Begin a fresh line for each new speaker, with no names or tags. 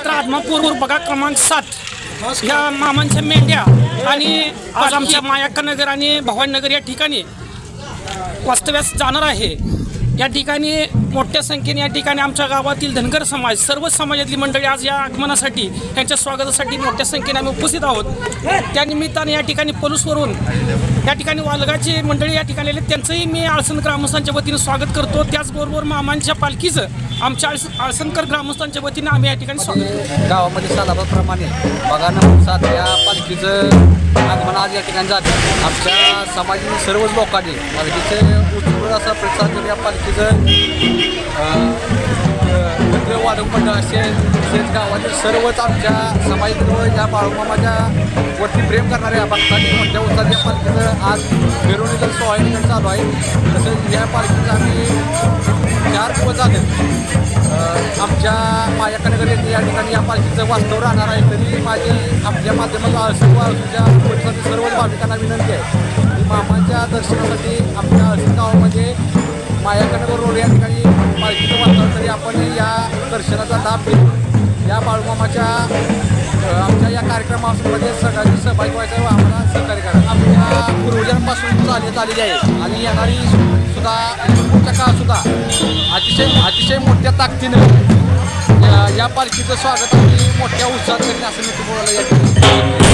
क्षेत्र आत्मापूर बघा क्रमांक सात. ह्या मामांच्या मेंढ्या आणि आज आमच्या मायाक्कानगर आणि भवानगर या ठिकाणी वास्तव्यास जाणार आहे. या ठिकाणी मोठ्या संख्येने या ठिकाणी आमच्या गावातील धनगर समाज सर्व समाजातली मंडळी आज या आगमनासाठी त्यांच्या स्वागतासाठी मोठ्या संख्येने आम्ही उपस्थित आहोत. त्या निमित्ताने या ठिकाणी पलूसवरून या ठिकाणी वालगाची मंडळी या ठिकाणी आले त्यांचंही मी आळसन ग्रामस्थांच्या वतीने स्वागत करतो. त्याचबरोबर मामांच्या पालखीचं आमच्या आळस आळसनकर ग्रामस्थांच्या वतीनं आम्ही या ठिकाणी स्वागत करतो.
गावामध्ये सालाबाप्रमाणे बघा ना सात या पालखीचं आगमन आज या ठिकाणी जाते आमच्या समाजातील सर्वच लोकांनी पालखीचं उत्स्फूर्त असा प्रतिसाद या पालखीचं अं, मंडळ असेल तसेच गावातील सर्वच आमच्या समाजातील या या बाळूमामाच्या वरती प्रेम करणाऱ्या भक्तांनी मोठ्या उत्साहात या पालखीचं आज मिरवणुकीचं सोहळा चालू आहे तसेच या पालखीचं आम्ही चार आमच्या माया अ, आमच्या येथे या ठिकाणी या पालखीचं वास्तव राहणार आहे. तरी माझी आमच्या माध्यमातून सर्व अळसूच्या पोलिसांनी सर्व भाविकांना विनंती आहे की मामाच्या दर्शनासाठी आमच्या अळसूळ गावामध्ये मायाकनगर रोड या ठिकाणी पालखीचं वास्तव तरी आपण या दर्शनाचा लाभ घेऊ. या बाळूमामाच्या आमच्या या कार्यक्रमामध्ये सगळ्यांनी सहभागी व्हायचं आम्हाला सहकार्य करा. आमच्या पूर्वजांपासून चालत आलेली आहे आणि येणारी सुद्धा पुढच्या काळात सुद्धा? अतिशय अतिशय मोठ्या ताकदीनं या, या पालखीचं स्वागत आम्ही मोठ्या उत्साहात करणे असं मी तुम्हाला या ठिकाणी